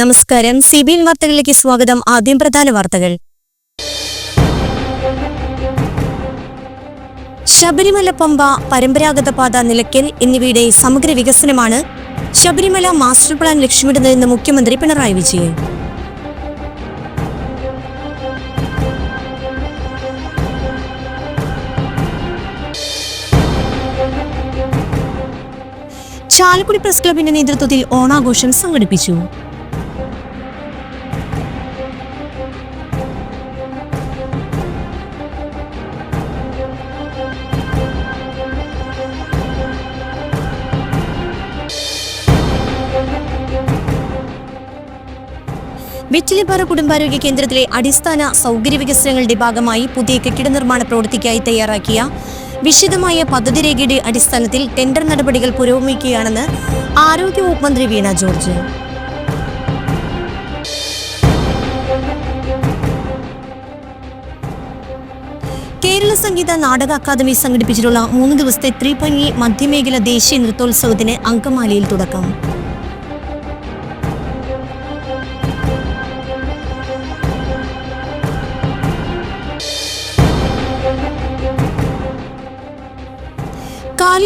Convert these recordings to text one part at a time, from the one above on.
നമസ്കാരം. C B N വാർത്തകളിലേക്ക് സ്വാഗതം. ആദ്യം പ്രധാന വാർത്തകൾ. ശബരിമല പമ്പ പരമ്പരാഗത പാത നിലയ്ക്കൽ എന്നിവയുടെ സമഗ്ര വികസനമാണ് ശബരിമല മാസ്റ്റർ പ്ലാൻ ലക്ഷ്യമിടുന്നതെന്ന് മുഖ്യമന്ത്രി പിണറായി വിജയൻ. ചാലക്കുടി പ്രസ് ക്ലബിന്റെ നേതൃത്വത്തിൽ ഓണാഘോഷം സംഘടിപ്പിച്ചു. വെറ്റിലിപ്പാറ കുടുംബാരോഗ്യ കേന്ദ്രത്തിലെ അടിസ്ഥാന സൗകര്യ വികസനങ്ങളുടെ ഭാഗമായി പുതിയ കെട്ടിട നിർമ്മാണ പ്രവൃത്തിക്കായി തയ്യാറാക്കിയ വിശദമായ പദ്ധതി രേഖയുടെ അടിസ്ഥാനത്തിൽ ടെൻഡർ നടപടികൾ പുരോഗമിക്കുകയാണെന്ന് ആരോഗ്യവകുപ്പ് മന്ത്രി വീണ ജോർജ്. കേരള സംഗീത നാടക അക്കാദമി സംഘടിപ്പിച്ചിട്ടുള്ള മൂന്ന് ദിവസത്തെ ത്രിഭംഗി മധ്യമേഖല ദേശീയ നൃത്തോത്സവത്തിന് അങ്കമാലിയിൽ തുടക്കം.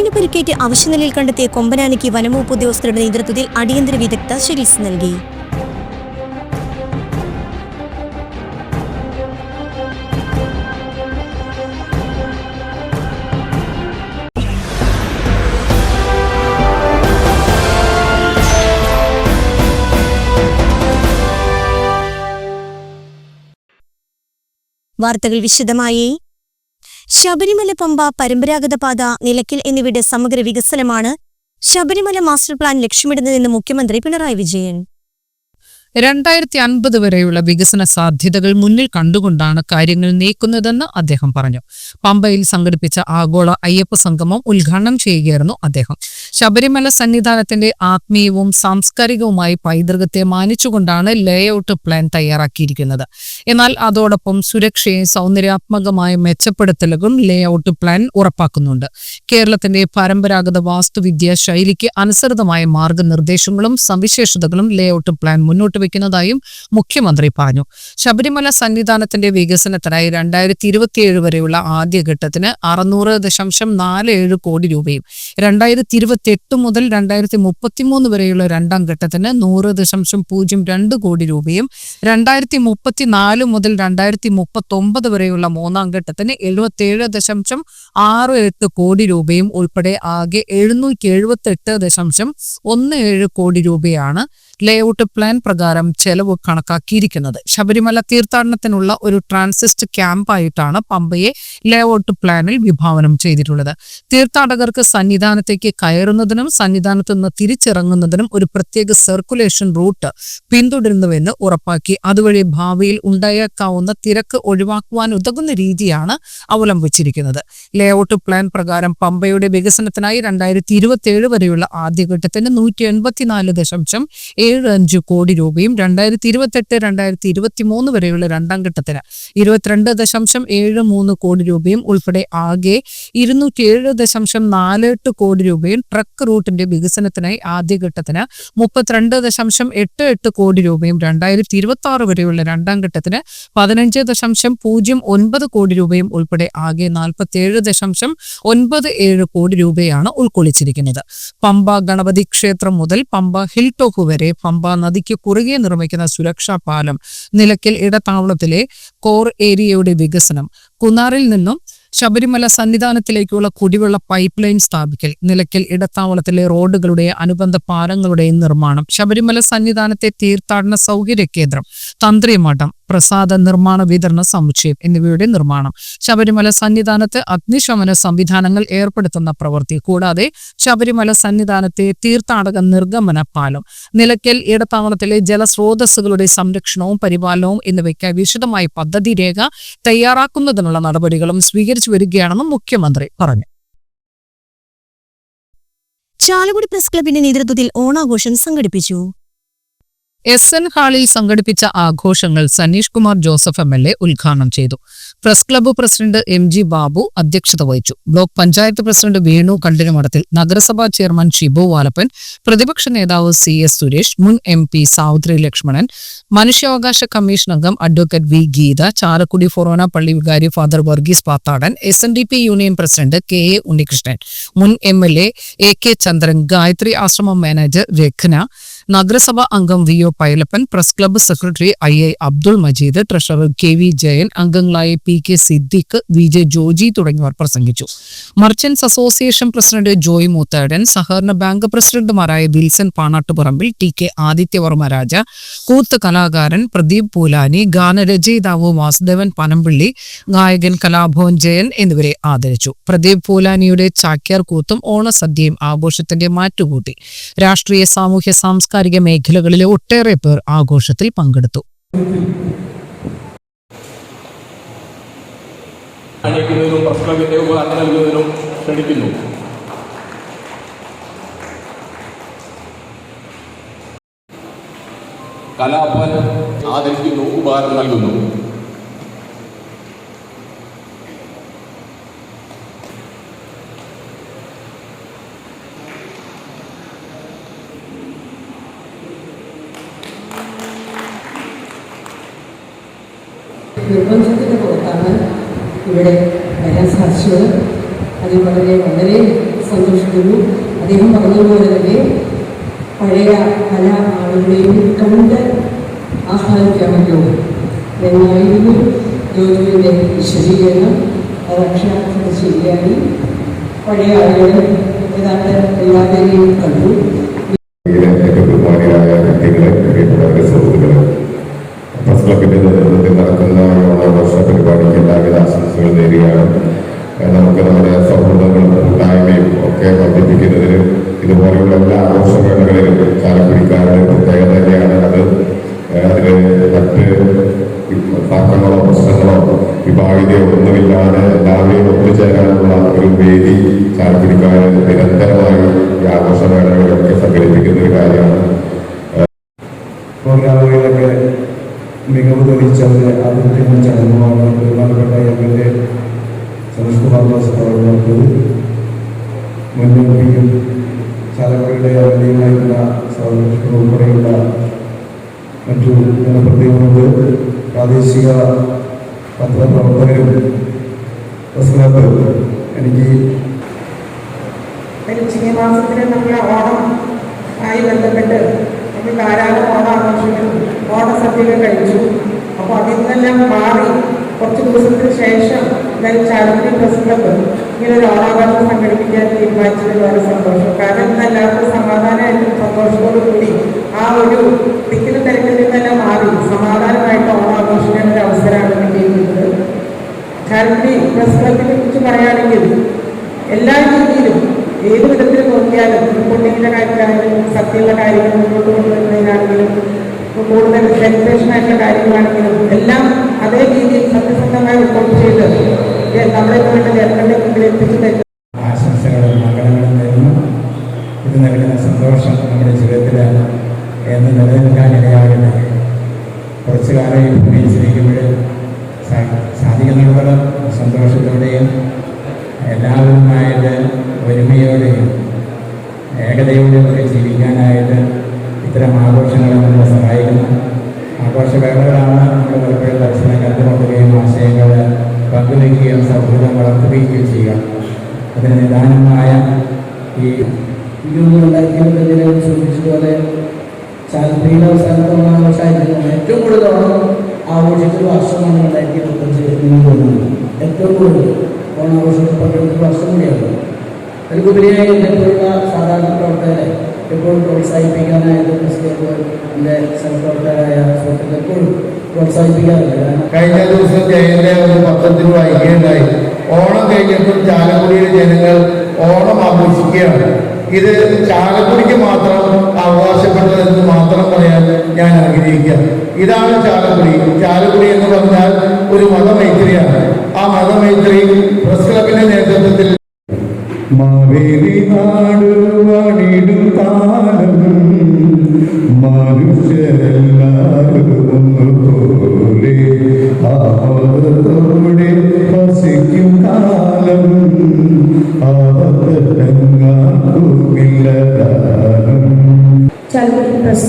കാലിന് പരിക്കേറ്റ് അവശനിലയിൽ കണ്ടെത്തിയ കൊമ്പനാനയ്ക്ക് വനംവകുപ്പ് ഉദ്യോഗസ്ഥരുടെ നേതൃത്വത്തിൽ അടിയന്തര വിദഗ്ധ ചികിത്സ നൽകി. വാർത്തകൾ വിശദമായി ശബരിമല പമ്പ പരമ്പരാഗത പാത നിലയ്ക്കൽ എന്നിവയുടെ സമഗ്ര വികസനമാണ് ശബരിമല മാസ്റ്റർ പ്ലാൻ ലക്ഷ്യമിടുന്നതെന്ന് മുഖ്യമന്ത്രി പിണറായി വിജയൻ. രണ്ടായിരത്തി അൻപത് വരെയുള്ള വികസന സാധ്യതകൾ മുന്നിൽ കണ്ടുകൊണ്ടാണ് കാര്യങ്ങൾ നീക്കുന്നതെന്ന് അദ്ദേഹം പറഞ്ഞു. പമ്പയിൽ സംഘടിപ്പിച്ച ആഗോള അയ്യപ്പ സംഗമം ഉദ്ഘാടനം ചെയ്യുകയായിരുന്നു അദ്ദേഹം. ശബരിമല സന്നിധാനത്തിന്റെ ആത്മീയവും സാംസ്കാരികവുമായി പൈതൃകത്തെ മാനിച്ചുകൊണ്ടാണ് ലേഔട്ട് പ്ലാൻ തയ്യാറാക്കിയിരിക്കുന്നത്. എന്നാൽ അതോടൊപ്പം സുരക്ഷയും സൗന്ദര്യാത്മകമായ മെച്ചപ്പെടുത്തലുകളും ലേഔട്ട് പ്ലാൻ ഉറപ്പാക്കുന്നുണ്ട്. കേരളത്തിന്റെ പരമ്പരാഗത വാസ്തുവിദ്യാ ശൈലിക്ക് അനുസൃതമായ മാർഗനിർദ്ദേശങ്ങളും സവിശേഷതകളും ലേഔട്ട് പ്ലാൻ മുന്നോട്ട് വയ്ക്കുന്നതായും മുഖ്യമന്ത്രി പറഞ്ഞു. ശബരിമല സന്നിധാനത്തിന്റെ വികസനത്തിനായി രണ്ടായിരത്തി ഇരുപത്തിയേഴ് വരെയുള്ള ആദ്യഘട്ടത്തിന് അറുന്നൂറ് ദശാംശം നാല് ഏഴ് കോടി രൂപയും രണ്ടായിരത്തി ഇരുപത്തിയെട്ട് മുതൽ രണ്ടായിരത്തി മുപ്പത്തിമൂന്ന് വരെയുള്ള രണ്ടാം ഘട്ടത്തിന് നൂറ് ദശാംശം പൂജ്യം രണ്ട് കോടി രൂപയും രണ്ടായിരത്തി മുപ്പത്തിനാല് മുതൽ രണ്ടായിരത്തി മുപ്പത്തൊമ്പത് വരെയുള്ള മൂന്നാം ഘട്ടത്തിന് എഴുപത്തിയേഴ് ദശാംശം ആറ് എട്ട് കോടി രൂപയും ഉൾപ്പെടെ ആകെ എഴുന്നൂറ്റി എഴുപത്തെട്ട് ദശാംശം ഒന്ന് ഏഴ് കോടി രൂപയാണ് ലേഔട്ട് പ്ലാൻ പ്രകാരം ചെലവ് കണക്കാക്കിയിരിക്കുന്നത്. ശബരിമല തീർത്ഥാടനത്തിനുള്ള ഒരു ട്രാൻസിസ്റ്റ് ക്യാമ്പായിട്ടാണ് പമ്പയെ ലേഔട്ട് പ്ലാനിൽ വിഭാവനം ചെയ്തിട്ടുള്ളത്. തീർത്ഥാടകർക്ക് സന്നിധാനത്തേക്ക് കയറുന്നതിനും സന്നിധാനത്ത് നിന്ന് തിരിച്ചിറങ്ങുന്നതിനും ഒരു പ്രത്യേക സർക്കുലേഷൻ റൂട്ട് പിന്തുടരുന്നുവെന്ന് ഉറപ്പാക്കി. അതുവഴി ഭാവിയിൽ ഉണ്ടായേക്കാവുന്ന തിരക്ക് ഒഴിവാക്കുവാൻ ഉതകുന്ന രീതിയാണ് അവലംബിച്ചിരിക്കുന്നത്. ലേഔട്ട് പ്ലാൻ പ്രകാരം പമ്പയുടെ വികസനത്തിനായി രണ്ടായിരത്തി ഇരുപത്തിയേഴ് വരെയുള്ള ആദ്യഘട്ടത്തിന് നൂറ്റി എൺപത്തിനാല് ദശാംശം ഏഴ് അഞ്ച് കോടി രൂപയും രണ്ടായിരത്തി ഇരുപത്തെട്ട് രണ്ടായിരത്തി ഇരുപത്തി മൂന്ന് വരെയുള്ള രണ്ടാം ഘട്ടത്തിന് ഇരുപത്തിരണ്ട് ദശാംശം ഏഴ് മൂന്ന് കോടി രൂപയും ഉൾപ്പെടെ ആകെ ഇരുന്നൂറ്റി ഏഴ് ദശാംശം നാല് എട്ട് കോടി രൂപയും ട്രക്ക് റൂട്ടിന്റെ വികസനത്തിനായി ആദ്യഘട്ടത്തിന് മുപ്പത്തിരണ്ട് ദശാംശം എട്ട് എട്ട് കോടി രൂപയും രണ്ടായിരത്തി ഇരുപത്തി ആറ് വരെയുള്ള രണ്ടാം ഘട്ടത്തിന് പതിനഞ്ച് ദശാംശം പൂജ്യം ഒൻപത് കോടി രൂപയും ഉൾപ്പെടെ ആകെ നാൽപ്പത്തിയേഴ് ദശാംശം ഒൻപത് ഏഴ് കോടി രൂപയാണ് ഉൾക്കൊള്ളിച്ചിരിക്കുന്നത്. പമ്പ ഗണപതി ക്ഷേത്രം മുതൽ പമ്പ ഹിൽ ടോപ്പ് വരെ പമ്പ നദിക്ക് കുറുകെ നിർമ്മിക്കുന്ന സുരക്ഷാ പാലം നിലയ്ക്കൽ ഇടത്താവളത്തിലെ കോർ ഏരിയയുടെ വികസനം കുന്നാറിൽ നിന്നും ശബരിമല സന്നിധാനത്തിലേക്കുള്ള കുടിവെള്ള പൈപ്പ് ലൈൻ സ്ഥാപിക്കൽ നിലയ്ക്കൽ ഇടത്താവളത്തിലെ റോഡുകളുടെ അനുബന്ധ പാലങ്ങളുടെയും നിർമ്മാണം ശബരിമല സന്നിധാനത്തെ തീർത്ഥാടന സൗകര്യ കേന്ദ്രം തന്ത്രിമഠം പ്രസാദ നിർമ്മാണ വിതരണ സമുച്ചയം എന്നിവയുടെ നിർമ്മാണം. ശബരിമല സന്നിധാനത്ത് അഗ്നിശമന സംവിധാനങ്ങൾ ഏർപ്പെടുത്തുന്ന പ്രവൃത്തി കൂടാതെ ശബരിമല സന്നിധാനത്തെ തീർത്ഥാടക നിർഗമന പാലം നിലയ്ക്കൽ ഇടത്താവളത്തിലെ ജലസ്രോതസ്സുകളുടെ സംരക്ഷണവും പരിപാലനവും എന്നിവയ്ക്ക് വിശദമായ പദ്ധതി രേഖ തയ്യാറാക്കുന്നതിനുള്ള നടപടികളും സ്വീകരിച്ചു വരികയാണെന്നും മുഖ്യമന്ത്രി പറഞ്ഞു. ചാലക്കുടി പ്രസ് ക്ലബിന്റെ നേതൃത്വത്തിൽ ഓണാഘോഷം സംഘടിപ്പിച്ചു. എസ് എൻ ഹാളിൽ സംഘടിപ്പിച്ച ആഘോഷങ്ങൾ Sanish Kumar Joseph M L A ഉദ്ഘാടനം ചെയ്തു. Press club president M G Babu അധ്യക്ഷത വഹിച്ചു. ബ്ലോക്ക് പഞ്ചായത്ത് പ്രസിഡന്റ് വേണു കണ്ടിനുമടത്തിൽ നഗരസഭാ ചെയർമാൻ ഷിബു വാലപ്പൻ പ്രതിപക്ഷ നേതാവ് സി എസ് സുരേഷ് മുൻ എം പി സാവുത്രി ലക്ഷ്മണൻ മനുഷ്യാവകാശ കമ്മീഷൻ അംഗം advocate V Geetha Chalakudy forane പള്ളി വികാരി father Varghese Pathadan S N D P union president K A Unnikrishnan മുൻ M L A A K Chandran Gayathri Ashram manager Raghna നഗരസഭാ അംഗം V O Pailappan press club secretary I A Abdul Majeed treasurer K V Jayan അംഗങ്ങളായ P K Siddique V J Joji തുടങ്ങിയവർ പ്രസംഗിച്ചു. Merchants association president Joy Moothedan സഹകരണ bank പ്രസിഡന്റുമാരായ Wilson Panattuparambil T K Adityavarma Raja കൂത്ത് കലാകാരൻ പ്രദീപ് പൂലാനി ഗാനരചയിതാവ് വാസുദേവൻ പനമ്പിള്ളി ഗായകൻ കലാഭവൻ ജയൻ എന്നിവരെ ആദരിച്ചു. പ്രദീപ് പൂലാനിയുടെ ചാക്യാർ കൂത്തും ഓണസദ്യയും ആഘോഷത്തിന്റെ മാറ്റുകൂട്ടി. രാഷ്ട്രീയ സാമൂഹ്യ സാംസ്കാരിക മേഖലകളിലെ ഒട്ടേറെ പേർ ആഘോഷത്തിൽ പങ്കെടുത്തു. ഉപഹാരം നൽകുന്നു. നിർബന്ധത്തിന് പുറത്താണ് ഇവിടെ വരാൻ സാധിച്ചത്. അതിൽ വളരെ വളരെ സന്തോഷിക്കുന്നു. അദ്ദേഹം പറഞ്ഞതുപോലെ തന്നെ പഴയ പല ആളുകളെയും കണ്ട് ആഹ്വാനിക്കാമല്ലോ എന്നായിരുന്നു ജോജുവിന്റെ വിശദീകരണം. അത് അക്ഷരാർത്ഥത്തിൽ ശരിയായി. പഴയ ആളുകൾ ഏതാണ്ട് എല്ലാവരെയും കണ്ടു. വിഭാഗിതയോ ഒന്നുമില്ലാതെ എല്ലാവരെയും ഒത്തുചേരാനുള്ള ഒരു വേദി ചാർത്തിരിക്കാൻ നിരന്തരമായി ഈ ആഘോഷവേളകളിലൊക്കെ സംഘടിപ്പിക്കുന്ന ഒരു കാര്യമാണ്. പ്രോഗ്രാമുകളിലൊക്കെ മികവ് തെളിയിച്ചവരെ ആദരിക്കുന്ന ചടങ്ങുമാണ് ബഹുമാനപ്പെട്ട എം. സതീഷ് കുമാർ ദാസ് അവർക്ക് മുന്നോട്ടിക്കും ചാലക്കുടിയുടെ സൗരക്ഷണം ഉൾപ്പെടെയുള്ള മറ്റു ജനപ്രതിനിധികളുണ്ട്. പ്രാദേശിക പത്രപ്രവർത്തകരും പ്രസ് ക്ലബ്ബ് എനിക്ക് ഒരു ചിങ്ങമാസത്തിൽ നമ്മൾ ഓണം ആയി ബന്ധപ്പെട്ട് നമ്മൾ ധാരാളം ഓണാഘോഷങ്ങളും ഓണസദ്യകൾ കഴിച്ചു. അപ്പോൾ അതിൽ നിന്നെല്ലാം മാറി കുറച്ച് ദിവസത്തിന് ശേഷം ഞാൻ ചാലക്കുടി പ്രസ് ഇങ്ങനെ ഒരു ഓണാഘോഷം സംഘടിപ്പിക്കാൻ തീരുമാനിച്ചത് വളരെ സന്തോഷം. കാരണം ഇന്ന് സമാധാനമായിട്ടും സന്തോഷത്തോടു കൂടി ആ ഒരു തിക്കിന് തിരക്കിൽ നിന്നെല്ലാം മാറി സമാധാനമായിട്ട് ഓണാഘോഷിക്കാൻ ഒരു അവസരമാണ്. ചാലക്കുടി പ്രസ് ക്ലബിനെ കുറിച്ച് പറയുകയാണെങ്കിൽ എല്ലാ രീതിയിലും ഏത് വിധത്തിൽ നോക്കിയാലും റിപ്പോർട്ടിങ്ങിന്റെ കാര്യത്തിലാണെങ്കിലും സത്യമുള്ള കാര്യങ്ങൾ മുന്നോട്ട് കൊണ്ടുവരുന്നതിനാണെങ്കിലും കൂടുതൽ സെലിബ്രേഷൻ ആയിട്ടുള്ള കാര്യങ്ങളാണെങ്കിലും എല്ലാം അതേ രീതിയിൽ സത്യസന്ധമായി റിപ്പോർട്ട് ചെയ്ത് നമ്മളെ പോയിട്ട് ജനങ്ങളുടെ മുമ്പിൽ എത്തിച്ചു തരുന്നു ആശംസകളും മംഗളങ്ങളും നൽകുന്ന സന്തോഷം നമ്മുടെ ജീവിതത്തിൽ എന്ന് നിലനിൽക്കാൻ ഇടയാകട്ടെ. കുറച്ചു കാലം ഈ ഭൂമിയിൽ ജീവിക്കുമ്പോൾ സാ- സാധിക്കുന്നിടത്തോളം സന്തോഷത്തോടെയും എല്ലാവരുമായിട്ട് ഒരുമയോടെയും ഏകതയോടെയൊക്കെ ജീവിക്കാനായിട്ട് ഇത്തരം ആഘോഷങ്ങളെ നമ്മളെ സഹായിക്കുന്നു. ആഘോഷവേളകളാണ് നമ്മൾ പലപ്പോഴും പരസ്പരം കണ്ടുമുട്ടുകയും ആശയങ്ങൾ പങ്കുവയ്ക്കുകയും സൗഹൃദം വളർത്തുകയും ചെയ്യുക. അതിന് നിദാനമായ ഈ സൂചിപ്പിച്ചതുപോലെ ചാലക്കുടിയിലെ അവസാനത്തെ ഓണാഘോഷമായിരുന്നു ഏറ്റവും കൂടുതൽ ഓണം ആഘോഷിച്ച വർഷമാണ് രണ്ടായിരത്തി ഇരുപത്തഞ്ച് എന്ന് തോന്നുന്നത് ഏറ്റവും കൂടുതൽ ഓണാഘോഷത്തിൽ പങ്കെടുത്ത വർഷം കൂടിയാണ്. അതിലുപരിയായി ഇതേപോലുള്ള സാധാരണ പ്രവർത്തകരെ എപ്പോഴും പ്രോത്സാഹിപ്പിക്കാനായിട്ട് ക്രിസ്ത്യൻ എന്റെ സഹപ്രവർത്തകരായ സുഹൃത്തുക്കൾ എപ്പോഴും പ്രോത്സാഹിപ്പിക്കാറില്ല. കഴിഞ്ഞ ദിവസം ജയന്റെ ഒരു പത്രത്തിൽ വായിക്കുകയുണ്ടായി. ഓണം കഴിഞ്ഞപ്പോൾ ചാലക്കുടിയിലെ ജനങ്ങൾ ഓണം ആഘോഷിക്കുകയാണ്. ഇത് ചാലക്കുടിക്ക് മാത്രം അവകാശപ്പെട്ടതെന്ന് മാത്രം പറയാൻ ഞാൻ ആഗ്രഹിക്കുക. ഇതാണ് ചാലക്കുടി. ചാലക്കുടി എന്ന് പറഞ്ഞാൽ ഒരു മതമൈത്രിയാണ്. ആ മതമൈത്രി പ്രസ് ക്ലബിന്റെ നേതൃത്വത്തിൽ മാവേലി നാട് വാണിടും കാലം. മനുഷ്യരെല്ലാവരും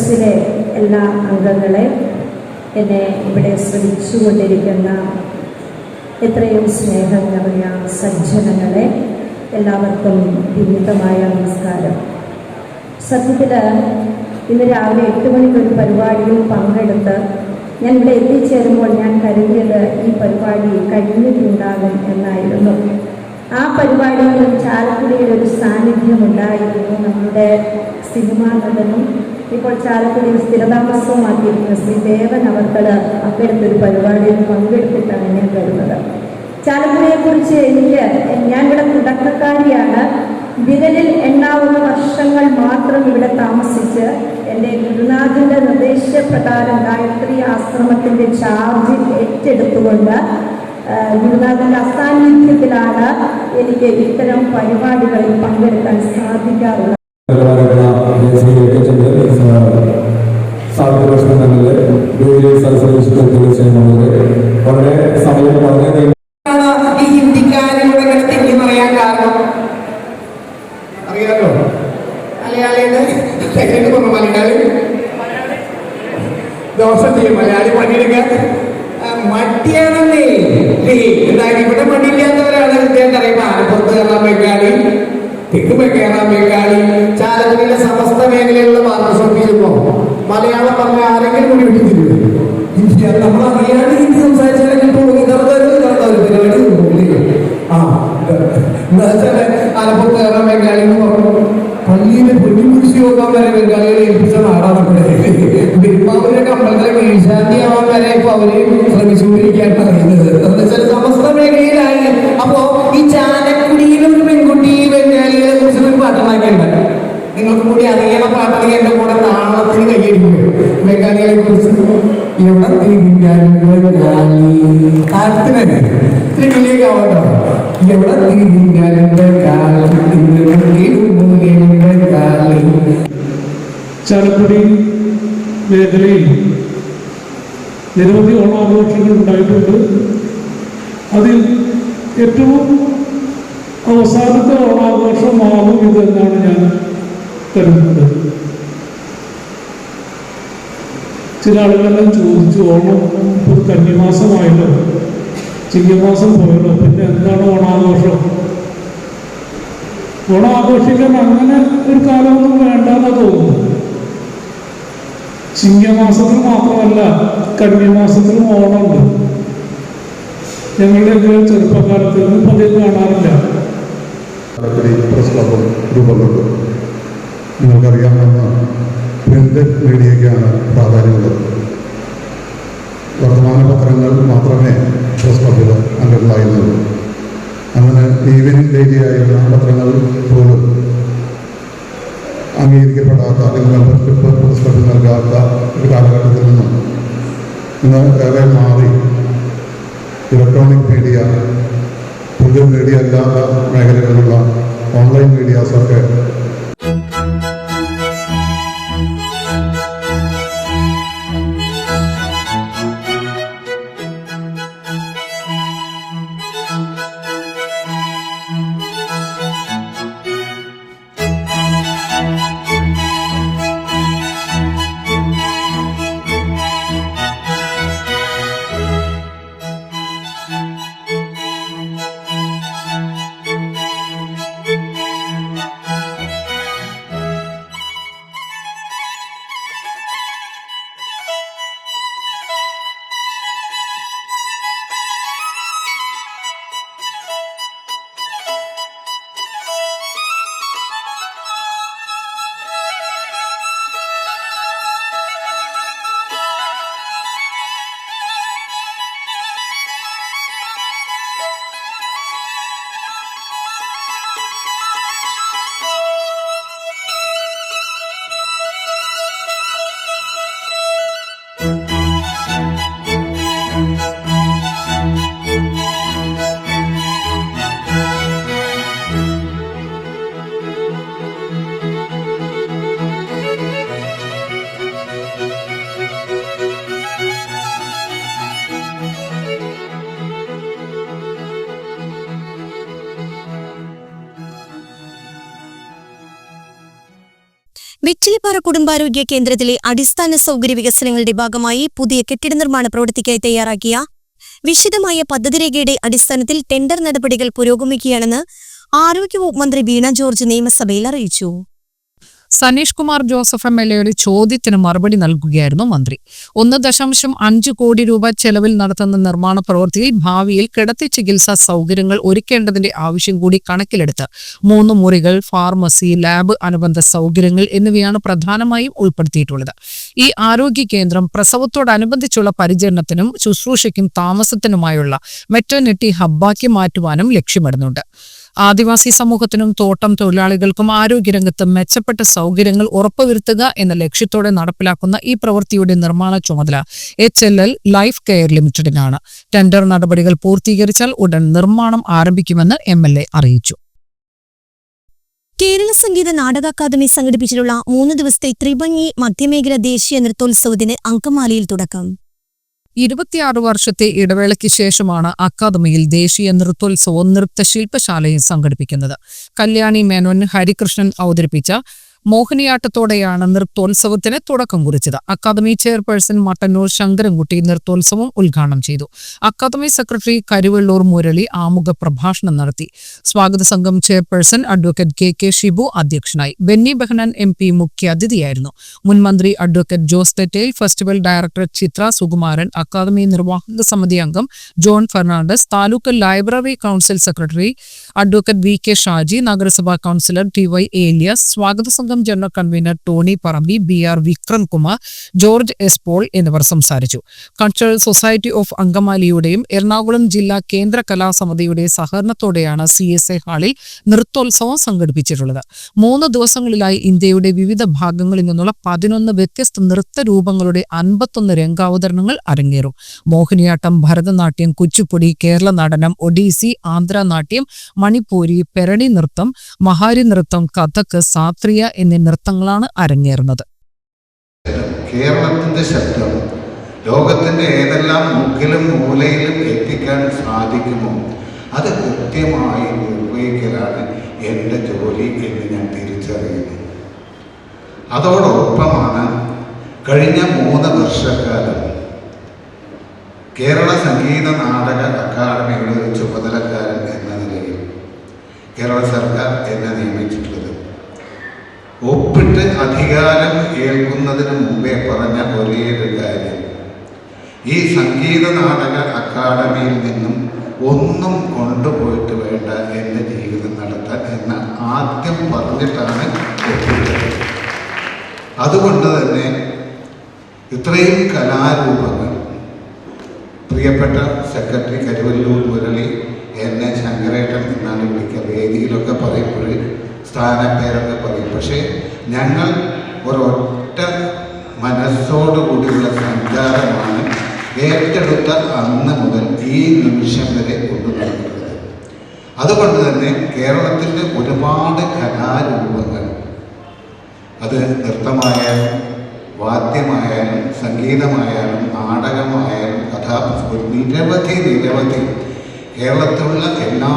പ്രസ്സിലെ എല്ലാ അംഗങ്ങളെ എന്നെ ഇവിടെ ശ്രമിച്ചുകൊണ്ടിരിക്കുന്ന എത്രയും സ്നേഹം നിറഞ്ഞ സജ്ജനങ്ങളെ എല്ലാവർക്കും വിനീതമായ നമസ്കാരം. സത്യത്തിൽ ഇന്ന് രാവിലെ എട്ട് മണിക്കൊരു പരിപാടിയിൽ പങ്കെടുത്ത് ഞാൻ ഇവിടെ എത്തിച്ചേരുമ്പോൾ ഞാൻ കരുതിയത് ഈ പരിപാടി കഴിഞ്ഞിട്ടുണ്ടാകും എന്നായിരുന്നു. ആ പരിപാടിയിൽ ചാലക്കുടിയിൽ ഒരു സാന്നിധ്യം ഉണ്ടായിരുന്നു നമ്മുടെ സിനിമാ നടനും ഇപ്പോൾ ചാലക്കുടിയിൽ സ്ഥിരതാമസവുമാക്കിയിരിക്കുന്ന ശ്രീ ദേവൻ അവർക്കത് അത്തരത്തിൽ ഒരു പരിപാടിയിൽ പങ്കെടുത്തിട്ടാണ് ഞാൻ കരുതുന്നത്. ചാലക്കുടിയെ കുറിച്ച് എനിക്ക് ഞാൻ ഇവിടെ തുടക്കക്കാരിയാണ്. വിരലിൽ എണ്ണാവുന്ന വർഷങ്ങൾ മാത്രം ഇവിടെ താമസിച്ച് എന്റെ ഗുരുനാഥിന്റെ നിർദ്ദേശപ്രകാരം ഗായത്രി ആശ്രമത്തിന്റെ ചാർജ് ഏറ്റെടുത്തുകൊണ്ട് ഗുരുനാഥന്റെ അസാന്നിധ്യത്തിലാണ് എനിക്ക് ഇത്തരം പരിപാടികളിൽ പങ്കെടുക്കാൻ സാധിക്കാറുള്ളത്. സദസ്സുകൾ ചെയ്യുന്നത് വളരെ സമയം വളരെ ഈ ഹിന്ദിക്കാരിലൂടെ പറയാൻ കാരണം അറിയാലോ മലയാളിയുടെ മലയാളി ദോഷം ചെയ്യും മലയാളി പണിയെടുക്കാൻ മടിയാണെന്നേ എന്തായാലും ഇവിടെ മടിയില്ലാത്തവരാണ് ഇദ്ദേഹം അറിയുമ്പോൾ ആലപ്പുറത്ത് കയറാൻ ബംഗാളി തെക്കുമ കയറാൻ ബംഗാളി ചാലക്കുടിയിലെ സമസ്ത മേഖലയിലുള്ള പാർട്ണർഷിപ്പ് ചെയ്യുമ്പോൾ മലയാളം പറഞ്ഞ ആരെങ്കിലും കൂടി വിട്ടിട്ടില്ല നമ്മൾ അറിയാണ്ട് ഹിന്ദി സംസാരിച്ചാലെങ്കിൽ പോകും ഇതറുതരും ഇതറുതരും പരിപാടി പോകില്ലേ ആ എന്താ വെച്ചാൽ ആലപ്പുറത്ത് കയറാൻ ബംഗാളി എന്ന് പറഞ്ഞു പള്ളിയിലെ പൊന്നിക്കുരിശി പോകാൻ വരെ ബംഗാളികളെ ഏൽപ്പിച്ച നാടാണ് നമ്മുടെ ബിർമാവിന്റെ അമ്പലത്തിലെ കീഴ്ശാന്തിയാവാൻ വരെ ഇപ്പൊ അവർ ശ്രമിച്ചുകൊണ്ടിരിക്കുകയാണ് പറയുന്നത്. എന്താ വെച്ചാൽ സമസ്ത മേഖലയിലായി അപ്പോ ഈ ചാലക്കുടിയിലെ ഒരു പെൺകുട്ടി ബംഗാളികളെ കുറിച്ച് ഒരു പാട്ടുണ്ടാക്കിയിട്ടുണ്ട് നിങ്ങൾക്ക് കൂടി അറിയണ പാട്ടിനെ എന്റെ കൂടെ താളത്തിന് ചാലക്കുടി മേഖലയിൽ നിരവധി ഓണാഘോഷങ്ങൾ ഉണ്ടായിട്ടുണ്ട്. അതിൽ ഏറ്റവും അവസാനത്തെ ഓണാഘോഷമാകും ഇതെന്നാണ് ഞാൻ ചില ആളുകളെല്ലാം ചോദിച്ചു ഓണം ഇപ്പോൾ കന്നിമാസമായല്ലോ. ചിങ്ങമാസം പോയല്ലോ. പിന്നെ എന്താണ് ഓണാഘോഷം? ഓണാഘോഷിക്കാൻ അങ്ങനെ ഒരു കാലമൊന്നും വേണ്ടെന്ന് തോന്നുന്നു. ചിങ്ങമാസത്തിൽ മാത്രമല്ല കന്യമാസത്തിലും ഓണമുണ്ട്. ഞങ്ങളുടെയൊക്കെ ചെറുപ്പക്കാലത്ത് നിന്ന് പതിവ് കാണാറില്ല. ചാലക്കുടി പ്രസ് ക്ലബും രൂപം കൊണ്ടു നിങ്ങൾക്കറിയാമെന്ന പ്രിന്റ് മീഡിയയ്ക്കാണ് പ്രാധാന്യമുള്ളത്. വർത്തമാന പത്രങ്ങൾ മാത്രമേ പ്രസ് ക്ലബിൽ അംഗങ്ങളായിരുന്നുള്ളൂ. അങ്ങനെ ഈവനിങ് ഡെയിലിയായിരുന്ന പത്രങ്ങൾ പോലും അംഗീകരിക്കപ്പെടാത്ത അല്ലെങ്കിൽ മെമ്പർഷിപ്പ് പ്രസ് ക്ലബിൽ നൽകാത്ത ഒരു കാലഘട്ടത്തിൽ നിന്നും ഇന്ന് ഏറെ മാറി ഇലക്ട്രോണിക് മീഡിയ പ്രിന്റ് മീഡിയ അല്ലാത്ത മേഖലകളിലുള്ള ഓൺലൈൻ മീഡിയാസൊക്കെ കുടുംബാരോഗ്യ കേന്ദ്രത്തിലെ അടിസ്ഥാന സൗകര്യ വികസനങ്ങളുടെ ഭാഗമായി പുതിയ കെട്ടിട നിർമ്മാണ പ്രവൃത്തിക്കായി തയ്യാറാക്കിയ വിശദമായ പദ്ധതിരേഖയുടെ അടിസ്ഥാനത്തിൽ ടെൻഡർ നടപടികൾ പുരോഗമിക്കുകയാണെന്ന് ആരോഗ്യവകുപ്പ് മന്ത്രി വീണ ജോർജ് നിയമസഭയിൽ അറിയിച്ചു. Sanish Kumar Joseph M L എയുടെ ചോദ്യത്തിന് മറുപടി നൽകുകയായിരുന്നു മന്ത്രി. ഒന്ന് ദശാംശം അഞ്ച് കോടി രൂപ ചെലവിൽ നടത്തുന്ന നിർമ്മാണ പ്രവൃത്തിയിൽ ഭാവിയിൽ കിടത്തി ചികിത്സാ സൗകര്യങ്ങൾ ഒരുക്കേണ്ടതിന്റെ ആവശ്യം കൂടി കണക്കിലെടുത്ത് മൂന്ന് മുറികൾ ഫാർമസി ലാബ് അനുബന്ധ സൗകര്യങ്ങൾ എന്നിവയാണ് പ്രധാനമായും ഉൾപ്പെടുത്തിയിട്ടുള്ളത്. ഈ ആരോഗ്യ കേന്ദ്രം പ്രസവത്തോടനുബന്ധിച്ചുള്ള പരിചരണത്തിനും ശുശ്രൂഷയ്ക്കും താമസത്തിനുമായുള്ള മെറ്റോനെറ്റി ഹബ്ബാക്കി മാറ്റുവാനും ലക്ഷ്യമിടുന്നുണ്ട്. ആദിവാസി സമൂഹത്തിനും തോട്ടം തൊഴിലാളികൾക്കും ആരോഗ്യരംഗത്ത് മെച്ചപ്പെട്ട സൗകര്യങ്ങൾ ഉറപ്പുവരുത്തുക എന്ന ലക്ഷ്യത്തോടെ നടപ്പിലാക്കുന്ന ഈ പ്രവൃത്തിയുടെ നിർമ്മാണ ചുമതല H L L life care ലിമിറ്റഡിനാണ്. Tender നടപടികൾ പൂർത്തീകരിച്ചാൽ ഉടൻ നിർമ്മാണം ആരംഭിക്കുമെന്ന് എം അറിയിച്ചു. കേരള സംഗീത നാടക അക്കാദമി സംഘടിപ്പിച്ചിട്ടുള്ള മൂന്ന് ദിവസത്തെ ത്രിഭംഗി മധ്യമേഖല ദേശീയ നൃത്തോത്സവത്തിന് അങ്കമാലിയിൽ തുടക്കം. ഇരുപത്തിയാറ് വർഷത്തെ ഇടവേളയ്ക്ക് ശേഷമാണ് അക്കാദമിയിൽ ദേശീയ നൃത്തോത്സവവും നൃത്തശില്പശാലയും സംഘടിപ്പിക്കുന്നത്. കല്യാണി മേനോൻ ഹരികൃഷ്ണൻ അവതരിപ്പിച്ച മോഹിനിയാട്ടത്തോടെയാണ് നൃത്തോത്സവത്തിന് തുടക്കം കുറിച്ചത്. അക്കാദമി ചെയർപേഴ്സൺ മട്ടന്നൂർ ശങ്കരൻകുട്ടി നൃത്തോത്സവം ഉദ്ഘാടനം ചെയ്തു. അക്കാദമി സെക്രട്ടറി കരുവള്ളൂർ മുരളി ആമുഖ പ്രഭാഷണം നടത്തി. സ്വാഗത സംഘം chairperson advocate K K Shibu അധ്യക്ഷനായി. ബെന്നി ബഹനൻ എം പി മുഖ്യാതിഥിയായിരുന്നു മുൻമന്ത്രി advocate Jose Thettayil festival director Chitra Sukumaran academy നിർവാഹക സമിതി അംഗം John Fernandez taluk library council secretary advocate V K Shaji നഗരസഭാ കൌൺസിലർ ടി വൈ ഏലിയസ് സ്വാഗത സംഘം general convener Tony Parambi B R Vikram Kumar George S Paul എന്നിവർ സംസാരിച്ചു. Cultural society of അങ്കമാലിയുടെയും എറണാകുളം ജില്ലാ കേന്ദ്ര കലാസമിതിയുടെ സഹകരണത്തോടെയാണ് സി എസ് എ ഹാളിൽ നൃത്തോത്സവം സംഘടിപ്പിച്ചിട്ടുള്ളത്. മൂന്ന് ദിവസങ്ങളിലായി ഇന്ത്യയുടെ വിവിധ ഭാഗങ്ങളിൽ നിന്നുള്ള പതിനൊന്ന് വ്യത്യസ്ത നൃത്ത രൂപങ്ങളുടെ അൻപത്തൊന്ന് രംഗാവതരണങ്ങൾ അരങ്ങേറും. മോഹിനിയാട്ടം ഭരതനാട്യം കുച്ചിപ്പുടി കേരള നടനം ഒഡീസി ആന്ധ്രാനാട്യം മണിപ്പൂരി പെരണി നൃത്തം മഹാരി നൃത്തം കഥക് സാത്രിയ എന്നീ നൃത്തങ്ങളാണ് അരങ്ങേറുന്നത്. കേരളത്തിന്റെ ശബ്ദം ലോകത്തിന്റെ ഏതെല്ലാം മുക്കിലും മൂലയിലും എത്തിക്കാൻ സാധിക്കുമോ? അത് കൃത്യമായി നിർവഹിക്കലാണ് എന്റെ ജോലി എന്ന് ഞാൻ തിരിച്ചറിയുന്നു അതോടൊപ്പമാണ് കഴിഞ്ഞ മൂന്ന് വർഷക്കാലം കേരള സംഗീത നാടക അക്കാദമിയുടെ ചുമതലക്കാരൻ എന്ന നിലയിൽ കേരള സർക്കാർ എന്നെ നിയമിച്ചിട്ടുള്ളത്. ഒപ്പിട്ട് അധികാരം ഏൽക്കുന്നതിന് മുമ്പേ പറഞ്ഞ ഒരേ ഒരു കാര്യം. ഈ സംഗീത നാടക അക്കാദമിയിൽ നിന്നും ഒന്നും കൊണ്ടുപോയിട്ട് വേണ്ട എന്റെ ജീവിതം നടത്താൻ എന്ന് ആദ്യം പറഞ്ഞിട്ടാണ് ഒപ്പിട്ടത്. അതുകൊണ്ട് തന്നെ ഇത്രയും കലാരൂപങ്ങൾ പ്രിയപ്പെട്ട സെക്രട്ടറി കരുവല്ലൂർ മുരളി എന്നെ ശങ്കരേട്ടൻ എന്നാണ് വിളിക്കുക. വേദിയിലൊക്കെ പറയുമ്പോൾ സ്ഥാനപ്പേരൊക്കെ പറയും പക്ഷേ ഞങ്ങൾ ഒരൊറ്റ മനസ്സോടുകൂടിയുള്ള സഞ്ചാരമാണ് ഏറ്റെടുത്ത അന്ന് മുതൽ ഈ നിമിഷം വരെ കൊണ്ടു നടക്കുന്നത്. അതുകൊണ്ട് തന്നെ കേരളത്തിന്റെ ഒരുപാട് കലാരൂപങ്ങൾ അത് നൃത്തമായാലും വാദ്യമായാലും സംഗീതമായാലും നാടകമായാലും കഥാ നിരവധി നിരവധി കേരളത്തിലുള്ള എല്ലാ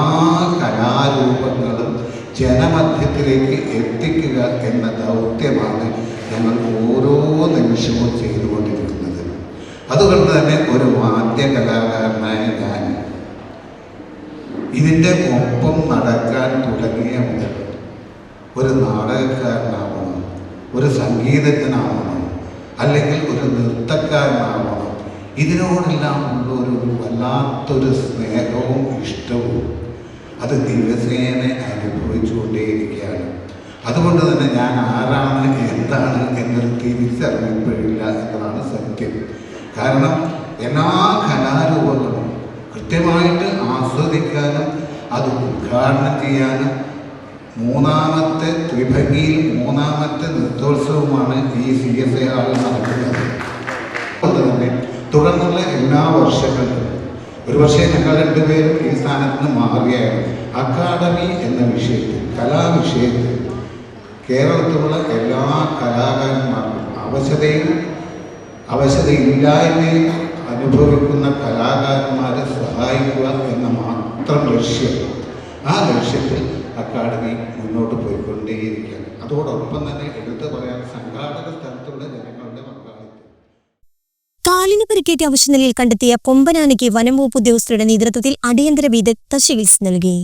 കലാരൂപങ്ങളും ജനമധ്യത്തിലേക്ക് എത്തിക്കുക എന്ന ദൗത്യമാണ് ഞങ്ങൾ ഓരോ നിമിഷവും ചെയ്തുകൊണ്ടിരിക്കുന്നത്. അതുകൊണ്ട് തന്നെ ഒരു വാദ്യ കലാകാരനായ ഞാൻ ഇതിന്റെ ഒപ്പം നടക്കാൻ തുടങ്ങിയ മുതൽ ഒരു നാടകക്കാരനാവണം ഒരു സംഗീതജ്ഞനാവണം അല്ലെങ്കിൽ ഒരു നൃത്തക്കാരനാവണം. ഇതിനോടെല്ലാം ഉള്ള ഒരു വല്ലാത്തൊരു സ്നേഹവും ഇഷ്ടവും അത് ദിവസേന അനുഭവിച്ചുകൊണ്ടേയിരിക്കുകയാണ്. അതുകൊണ്ട് തന്നെ ഞാൻ ആരാണ് എന്താണ് എന്നൊരു തിരിച്ചറിയപ്പെടില്ല എന്നതാണ് സത്യം. കാരണം എല്ലാ കലാരൂപങ്ങളും കൃത്യമായിട്ട് ആസ്വദിക്കാനും അത് ഉദ്ഘാടനം ചെയ്യാനും മൂന്നാമത്തെ ത്രിഭംഗിയിൽ മൂന്നാമത്തെ നൃത്തോത്സവമാണ് ഈ സി എസ് എ ആൾ നടക്കുന്നത്. അതുകൊണ്ട് തന്നെ തുടർന്നുള്ള എല്ലാ വർഷങ്ങളിലും ഒരുപക്ഷെ ഞങ്ങൾ രണ്ടുപേരും ഈ സ്ഥാനത്ത് നിന്ന് മാറിയായിരുന്നു അക്കാദമി എന്ന വിഷയത്തിൽ കലാവിഷയത്തിൽ കേരളത്തിലുള്ള എല്ലാ കലാകാരന്മാർക്കും അവശതയും അവശതയില്ലായ്മയും അനുഭവിക്കുന്ന കലാകാരന്മാരെ സഹായിക്കുക എന്ന മാത്രം ലക്ഷ്യം. ആ ലക്ഷ്യത്തിൽ അക്കാദമി മുന്നോട്ട് പോയിക്കൊണ്ടേയിരിക്കുകയാണ്. അതോടൊപ്പം തന്നെ എടുത്തു പറയാൻ സംഘാടക സ്ഥലത്തുള്ള പങ്കാളിത്തം കാലിന് പരിക്കേറ്റ അവശനിലയിൽ കണ്ടെത്തിയ കൊമ്പനാനയ്ക്ക് വനം വകുപ്പ് ഉദ്യോഗസ്ഥരുടെ നേതൃത്വത്തിൽ അടിയന്തര വിദഗ്ധ ചികിത്സ നൽകി.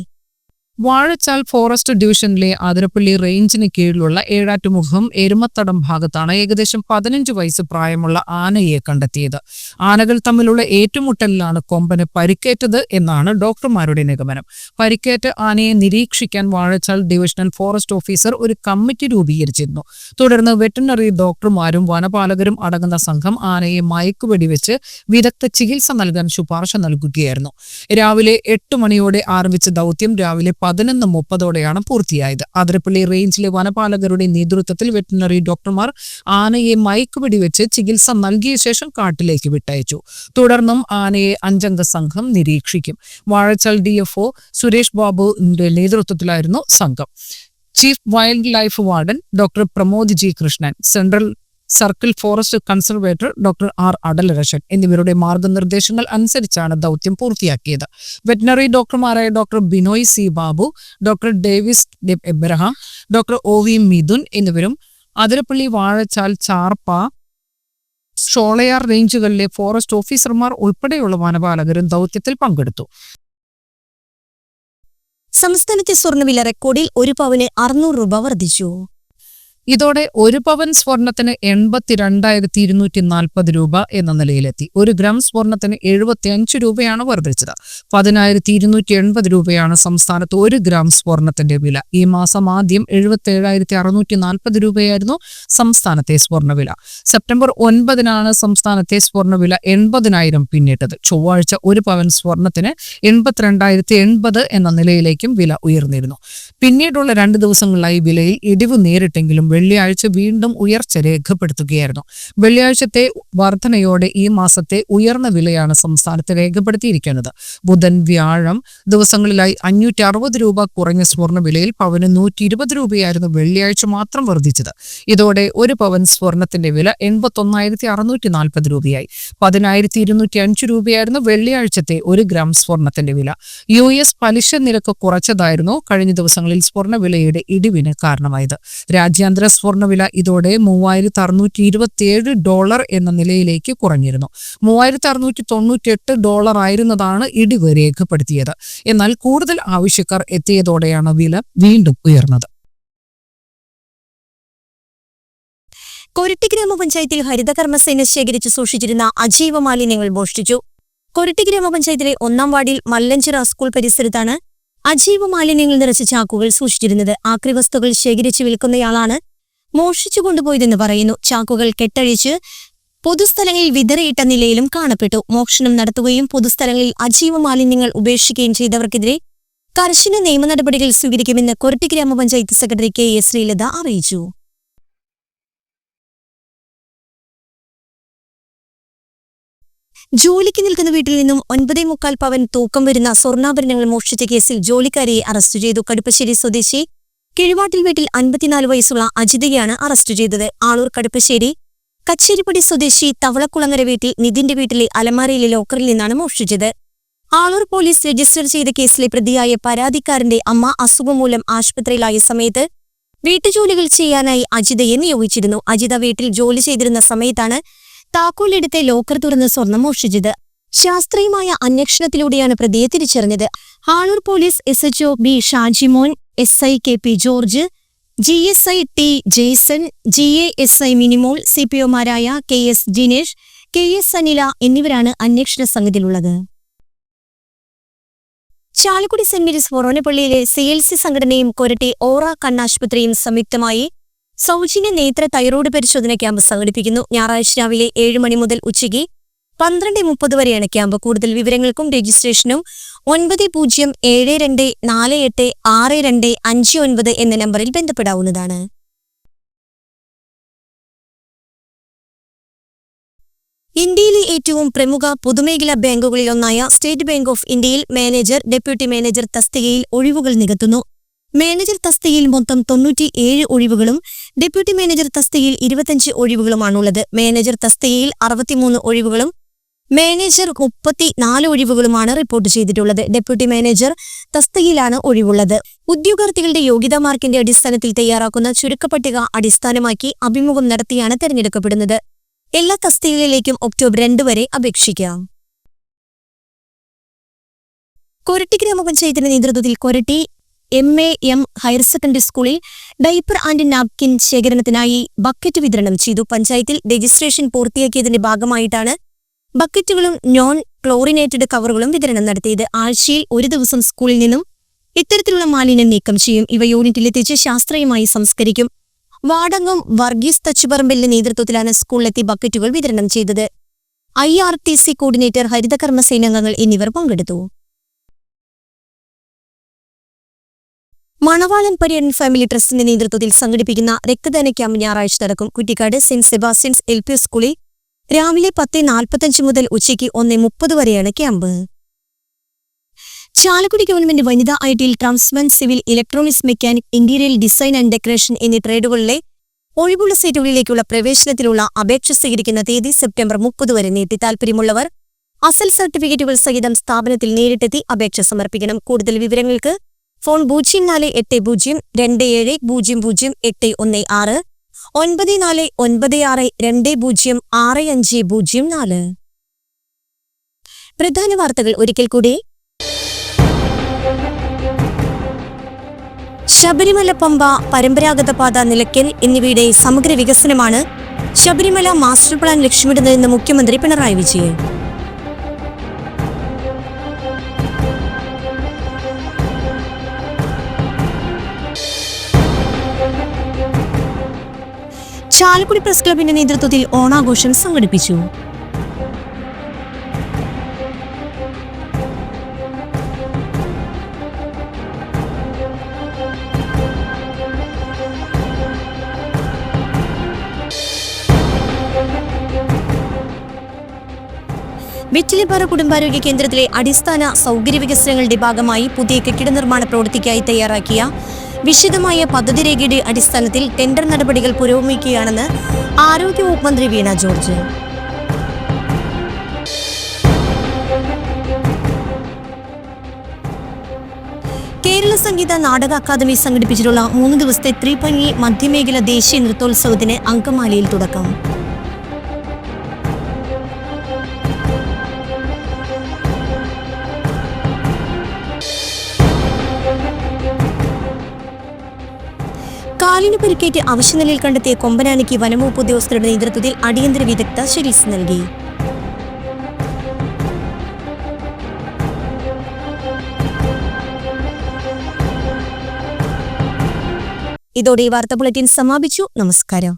വാഴച്ചാൽ ഫോറസ്റ്റ് ഡിവിഷനിലെ അതിരപ്പള്ളി റേഞ്ചിന് കീഴിലുള്ള ഏഴാറ്റുമുഖം എരുമത്തടം ഭാഗത്താണ് ഏകദേശം പതിനഞ്ച് വയസ്സ് പ്രായമുള്ള ആനയെ കണ്ടെത്തിയത്. ആനകൾ തമ്മിലുള്ള ഏറ്റുമുട്ടലിലാണ് കൊമ്പന് പരിക്കേറ്റത് എന്നാണ് ഡോക്ടർമാരുടെ നിഗമനം. പരിക്കേറ്റ ആനയെ നിരീക്ഷിക്കാൻ വാഴച്ചാൽ ഡിവിഷണൽ ഫോറസ്റ്റ് ഓഫീസർ ഒരു കമ്മിറ്റി രൂപീകരിച്ചിരുന്നു. തുടർന്ന് വെറ്റിനറി ഡോക്ടർമാരും വനപാലകരും അടങ്ങുന്ന സംഘം ആനയെ മയക്കുവെടിവെച്ച് വിദഗ്ധ ചികിത്സ നൽകാൻ ശുപാർശ നൽകുകയായിരുന്നു. രാവിലെ എട്ട് മണിയോടെ ആരംഭിച്ച ദൗത്യം രാവിലെ പതിനൊന്ന് മുപ്പതോടെയാണ് പൂർത്തിയായത്. അതിരപ്പള്ളി റേഞ്ചിലെ വനപാലകരുടെ നേതൃത്വത്തിൽ വെറ്റിനറി ഡോക്ടർമാർ ആനയെ മയക്കുപിടി വെച്ച് ചികിത്സ നൽകിയ ശേഷം കാട്ടിലേക്ക് വിട്ടയച്ചു. തുടർന്നും ആനയെ അഞ്ചംഗ സംഘം നിരീക്ഷിക്കും. Vazhachal D F O Suresh ബാബുവിന്റെ നേതൃത്വത്തിലായിരുന്നു സംഘം. Chief wildlife warden doctor Pramod G Krishnan central circle forest conservator doctor R Atalarasan എന്നിവരുടെ മാർഗനിർദ്ദേശങ്ങൾ അനുസരിച്ചാണ് ദൗത്യം പൂർത്തിയാക്കിയത്. Veterinary ഡോക്ടർമാരായ doctor Binoy C Babu doctor Davis Abraham doctor O V Mithun എന്നിവരും അതിരപ്പള്ളി വാഴച്ചാൽ ചാർപ്പ ഷോളയാർ റേഞ്ചുകളിലെ ഫോറസ്റ്റ് ഓഫീസർമാർ ഉൾപ്പെടെയുള്ള വനപാലകരും ദൗത്യത്തിൽ പങ്കെടുത്തു. സംസ്ഥാനത്തെ സ്വർണവില റെക്കോർഡിൽ ഒരു പവന് അറുന്നൂറ് രൂപ വർദ്ധിച്ചു. ഇതോടെ ഒരു പവൻ സ്വർണത്തിന് എൺപത്തിരണ്ടായിരത്തി ഇരുന്നൂറ്റി നാൽപ്പത് രൂപ എന്ന നിലയിലെത്തി. ഒരു ഗ്രാം സ്വർണത്തിന് എഴുപത്തി അഞ്ച് രൂപയാണ് വർദ്ധിച്ചത്. പതിനായിരത്തി ഇരുന്നൂറ്റി എൺപത് രൂപയാണ് സംസ്ഥാനത്ത് ഒരു ഗ്രാം സ്വർണത്തിന്റെ വില. ഈ മാസം ആദ്യം എഴുപത്തി ഏഴായിരത്തി അറുന്നൂറ്റി നാൽപ്പത് രൂപയായിരുന്നു സംസ്ഥാനത്തെ സ്വർണവില സെപ്റ്റംബർ ഒൻപതിനാണ് സംസ്ഥാനത്തെ സ്വർണവില എൺപതിനായിരം പിന്നിട്ടത്. ചൊവ്വാഴ്ച ഒരു പവൻ സ്വർണത്തിന് എൺപത്തിരണ്ടായിരത്തി എൺപത് എന്ന നിലയിലേക്കും വില ഉയർന്നിരുന്നു. പിന്നീടുള്ള രണ്ട് ദിവസങ്ങളിലായി വിലയിൽ ഇടിവ് നേരിട്ടെങ്കിലും വെള്ളിയാഴ്ച വീണ്ടും ഉയർച്ച രേഖപ്പെടുത്തുകയായിരുന്നു. വെള്ളിയാഴ്ചത്തെ വർധനയോടെ ഈ മാസത്തെ ഉയർന്ന വിലയാണ് സംസ്ഥാനത്ത് രേഖപ്പെടുത്തിയിരിക്കുന്നത്. ബുധൻ വ്യാഴം ദിവസങ്ങളിലായി അഞ്ഞൂറ്റി അറുപത് രൂപ കുറഞ്ഞ സ്വർണ വിലയിൽ പവന് നൂറ്റി ഇരുപത് രൂപയായിരുന്നു വെള്ളിയാഴ്ച മാത്രം വർദ്ധിച്ചത്. ഇതോടെ ഒരു പവൻ സ്വർണത്തിന്റെ വില എൺപത്തൊന്നായിരത്തി അറുന്നൂറ്റി നാൽപ്പത് രൂപയായി. പതിനായിരത്തി ഇരുന്നൂറ്റി അഞ്ച് രൂപയായിരുന്നു വെള്ളിയാഴ്ചത്തെ ഒരു ഗ്രാം സ്വർണത്തിന്റെ വില. യു എസ് പലിശ നിരക്ക് കുറച്ചതായിരുന്നു കഴിഞ്ഞ ദിവസങ്ങളിൽ സ്വർണവിലയുടെ ഇടിവിന് കാരണമായത്. രാജ്യാന്തര സ്വർണവില ഇതോടെ മൂവായിരത്തി അറുന്നൂറ്റി ഇരുപത്തിയേഴ് ഡോളർ എന്ന നിലയിലേക്ക് കുറഞ്ഞിരുന്നു. മൂവായിരത്തി അറുന്നൂറ്റി തൊണ്ണൂറ്റി എട്ട് ഡോളർ ആയിരുന്നതാണ് ഇടിവ് രേഖപ്പെടുത്തിയത്. എന്നാൽ കൂടുതൽ ആവശ്യക്കാർ എത്തിയതോടെയാണ് വില വീണ്ടും ഉയർന്നത്. കൊരട്ടി ഗ്രാമപഞ്ചായത്തിൽ ഹരിതകർമ്മസേന ശേഖരിച്ച് സൂക്ഷിച്ചിരുന്ന അജൈവ മാലിന്യങ്ങൾ മോഷ്ടിച്ചു. കൊരട്ടി ഗ്രാമപഞ്ചായത്തിലെ ഒന്നാം വാർഡിൽ മല്ലഞ്ചിറ സ്കൂൾ പരിസരത്താണ് അജൈവ മാലിന്യങ്ങൾ നിറച്ച ചാക്കുകൾ സൂക്ഷിച്ചിരുന്നത് ആക്രി വസ്തുക്കൾ ശേഖരിച്ച് വിൽക്കുന്നയാളാണ് മോഷിച്ചു കൊണ്ടുപോയതെന്ന് പറയുന്നു. ചാക്കുകൾ കെട്ടഴിച്ച് പൊതുസ്ഥലങ്ങളിൽ വിതറിയിട്ട നിലയിലും കാണപ്പെട്ടു. മോഷണം നടത്തുകയും പൊതുസ്ഥലങ്ങളിൽ അജീവ മാലിന്യങ്ങൾ ഉപേക്ഷിക്കുകയും ചെയ്തവർക്കെതിരെ കർശന നിയമ നടപടികൾ സ്വീകരിക്കുമെന്ന് കൊരട്ടി ഗ്രാമപഞ്ചായത്ത് സെക്രട്ടറി കെ എസ് ശ്രീലത അറിയിച്ചു. ജോലിക്ക് നിൽക്കുന്ന വീട്ടിൽ നിന്നും ഒൻപതേ മുക്കാൽ പവൻ തൂക്കം വരുന്ന സ്വർണാഭരണങ്ങൾ മോഷ്ടിച്ച കേസിൽ ജോലിക്കാരിയെ അറസ്റ്റ് ചെയ്തു. കടുപ്പശ്ശേരി സ്വദേശി കിഴിവാട്ടിൽ വീട്ടിൽ അൻപത്തിനാല് വയസ്സുള്ള അജിതയെയാണ് അറസ്റ്റ് ചെയ്തത്. ആളൂർ കടുപ്പശ്ശേരി കച്ചേരിപ്പടി സ്വദേശി തവളക്കുളങ്ങര വീട്ടിൽ നിതിന്റെ വീട്ടിലെ അലമാരയിലെ ലോക്കറിൽ നിന്നാണ് മോഷ്ടിച്ചത്. ആളൂർ പോലീസ് രജിസ്റ്റർ ചെയ്ത കേസിലെ പ്രതിയായ പരാതിക്കാരന്റെ അമ്മ അസുഖം മൂലം ആശുപത്രിയിലായ സമയത്ത് വീട്ടുജോലികൾ ചെയ്യാനായി അജിതയെ നിയോഗിച്ചിരുന്നു. അജിത വീട്ടിൽ ജോലി ചെയ്തിരുന്ന സമയത്താണ് താക്കോലെടുത്ത് ലോക്കർ തുറന്ന് സ്വർണം മോഷ്ടിച്ചത്. ശാസ്ത്രീയമായ അന്വേഷണത്തിലൂടെയാണ് പ്രതിയെ തിരിച്ചറിഞ്ഞത്. Aloor police S H O B Shajimon S I K P George G S I T Jaison G A S I Minimol C P ഒമാരായ K S Jinesh K S Anila എന്നിവരാണ് അന്വേഷണ സംഘത്തിലുള്ളത്. Chalakudy saint Mary's ഫൊറോനപ്പള്ളിയിലെ C L C സംഘടനയും കൊരട്ടി ഓറ കണ്ണാശുപത്രിയും സംയുക്തമായി സൗജന്യ നേത്ര thyroid പരിശോധന camp സംഘടിപ്പിക്കുന്നു. ഞായറാഴ്ച രാവിലെ ഏഴ് മണി മുതൽ ഉച്ചയ്ക്ക് പന്ത്രണ്ട് മുപ്പത് വരെയാണ് ക്യാമ്പ്. കൂടുതൽ വിവരങ്ങൾക്കും രജിസ്ട്രേഷനും ഒൻപത് പൂജ്യം ഏഴ് രണ്ട് നാല് എട്ട് ആറ് രണ്ട് അഞ്ച് ഒൻപത് എന്ന നമ്പറിൽ ബന്ധപ്പെടാവുന്നതാണ്. ഇന്ത്യയിലെ ഏറ്റവും പ്രമുഖ പൊതുമേഖലാ ബാങ്കുകളിലൊന്നായ സ്റ്റേറ്റ് ബാങ്ക് ഓഫ് ഇന്ത്യയിൽ മാനേജർ ഡെപ്യൂട്ടി മാനേജർ തസ്തികയിൽ ഒഴിവുകൾ നികത്തുന്നു. മാനേജർ തസ്തികയിൽ മൊത്തം തൊണ്ണൂറ്റി ഏഴ് ഒഴിവുകളും ഡെപ്യൂട്ടി മാനേജർ തസ്തികയിൽ ഇരുപത്തഞ്ച് ഒഴിവുകളുമാണുള്ളത്. മാനേജർ തസ്തികയിൽ അറുപത്തിമൂന്ന് ഒഴിവുകളും മാനേജർ മുപ്പത്തി നാല് ഒഴിവുകളുമാണ് റിപ്പോർട്ട് ചെയ്തിട്ടുള്ളത്. ഡെപ്യൂട്ടി മാനേജർ തസ്തികയിലാണ് ഒഴിവുള്ളത്. ഉദ്യോഗാർത്ഥികളുടെ യോഗ്യതാ മാർക്കിന്റെ അടിസ്ഥാനത്തിൽ തയ്യാറാക്കുന്ന ചുരുക്കപ്പട്ടിക അടിസ്ഥാനമാക്കി അഭിമുഖം നടത്തിയാണ് തെരഞ്ഞെടുക്കപ്പെടുന്നത്. എല്ലാ തസ്തികകളിലേക്കും ഒക്ടോബർ രണ്ട് വരെ അപേക്ഷിക്കാം. കൊരട്ടി ഗ്രാമപഞ്ചായത്തിന്റെ നേതൃത്വത്തിൽ Koratty M A M higher secondary സ്കൂളിൽ ഡൈപ്പർ ആൻഡ് നാപ്കിൻ ശേഖരണത്തിനായി ബക്കറ്റ് വിതരണം ചെയ്തു. പഞ്ചായത്തിൽ രജിസ്ട്രേഷൻ പൂർത്തിയാക്കിയതിന്റെ ഭാഗമായിട്ടാണ് ബക്കറ്റുകളും നോൺ ക്ലോറിനേറ്റഡ് കവറുകളും വിതരണം നടത്തിയത്. ആഴ്ചയിൽ ഒരു ദിവസം സ്കൂളിൽ നിന്നും ഇത്തരത്തിലുള്ള മാലിന്യം നീക്കം ചെയ്യും. ഇവ യൂണിറ്റിലെത്തിച്ച് ശാസ്ത്രീയമായി സംസ്കരിക്കും. വാടങ്ങും വർഗീസ് തച്ചുപറമ്പലിന്റെ നേതൃത്വത്തിലാണ് സ്കൂളിലെത്തി ബക്കറ്റുകൾ വിതരണം ചെയ്തത്. I R T C coordinator ഹരിതകർമ്മ സേനാംഗങ്ങൾ എന്നിവർ പങ്കെടുത്തു. മണവാളൻ പര്യടൻ ഫാമിലി ട്രസ്റ്റിന്റെ നേതൃത്വത്തിൽ സംഘടിപ്പിക്കുന്ന രക്തദാന ക്യാമ്പ് ഞായറാഴ്ച നടക്കും. കുറ്റിക്കാട് സെന്റ് സെബാസ്റ്റ്യൻസ് എൽ പി സ്കൂളിൽ രാവിലെ പത്ത് നാൽപ്പത്തഞ്ച് മുതൽ ഉച്ചയ്ക്ക് ഒന്ന് മുപ്പത് വരെയാണ് ക്യാമ്പ് ചാലക്കുടി ഗവൺമെന്റ് വനിതാ ഐ ടിയിൽ ട്രാൻസ്മെൻ civil electronics mechanic interior design and decoration എന്നീ ട്രേഡുകളിലെ ഒഴിവുള്ള സീറ്റുകളിലേക്കുള്ള പ്രവേശനത്തിനുള്ള അപേക്ഷ സ്വീകരിക്കുന്ന തീയതി സെപ്റ്റംബർ മുപ്പത് വരെ നീട്ടി. താൽപ്പര്യമുള്ളവർ അസൽ സർട്ടിഫിക്കറ്റുകൾ സഹിതം സ്ഥാപനത്തിൽ നേരിട്ടെത്തി അപേക്ഷ സമർപ്പിക്കണം. കൂടുതൽ വിവരങ്ങൾക്ക് ഫോൺ പൂജ്യം നാല് എട്ട് പൂജ്യം രണ്ട് ഏഴ് പൂജ്യം പൂജ്യം എട്ട് ഒന്ന് ആറ് ഒൻപത് നാല് ഒൻപത് ആറ് രണ്ട് പൂജ്യം ആറ് അഞ്ച് പൂജ്യം നാല്. പ്രധാന വാർത്തകൾ ഒരിക്കൽ കൂടി. ശബരിമല പമ്പ പരമ്പരാഗത പാത നിലയ്ക്കൽ എന്നിവയുടെ സമഗ്ര വികസനമാണ് ശബരിമല മാസ്റ്റർ പ്ലാൻ ലക്ഷ്യമിടുന്നതെന്ന് മുഖ്യമന്ത്രി പിണറായി വിജയൻ. ചാലക്കുടി പ്രസ് ക്ലബിന്റെ നേതൃത്വത്തിൽ ഓണാഘോഷം സംഘടിപ്പിച്ചു. വെറ്റിലിപ്പാറ കുടുംബാരോഗ്യ കേന്ദ്രത്തിലെ അടിസ്ഥാന സൗകര്യ വികസനങ്ങളുടെ ഭാഗമായി പുതിയ കെട്ടിട നിർമ്മാണ പ്രവൃത്തിക്കായി തയ്യാറാക്കിയ വിശദമായ പദ്ധതി രേഖയുടെ അടിസ്ഥാനത്തിൽ ടെൻഡർ നടപടികൾ പുരോഗമിക്കുകയാണെന്ന് ആരോഗ്യവകുപ്പ് മന്ത്രി വീണ ജോർജ്. കേരള സംഗീത നാടക അക്കാദമി സംഘടിപ്പിച്ചിട്ടുള്ള മൂന്ന് ദിവസത്തെ ത്രിപഞ്ഞി മധ്യമേഖല ദേശീയ നൃത്തോത്സവത്തിന് അങ്കമാലിയിൽ തുടക്കം. കാലിന് പരിക്കേറ്റ് അവശനിലയിൽ കണ്ടെത്തിയ കൊമ്പനാനയ്ക്ക് വനംവകുപ്പ് ഉദ്യോഗസ്ഥരുടെ നേതൃത്വത്തിൽ അടിയന്തര വിദഗ്ധ ചികിത്സ നൽകി. ഇതോടെ ഈ വാർത്താ ബുള്ളറ്റിൻ സമാപിച്ചു. നമസ്കാരം.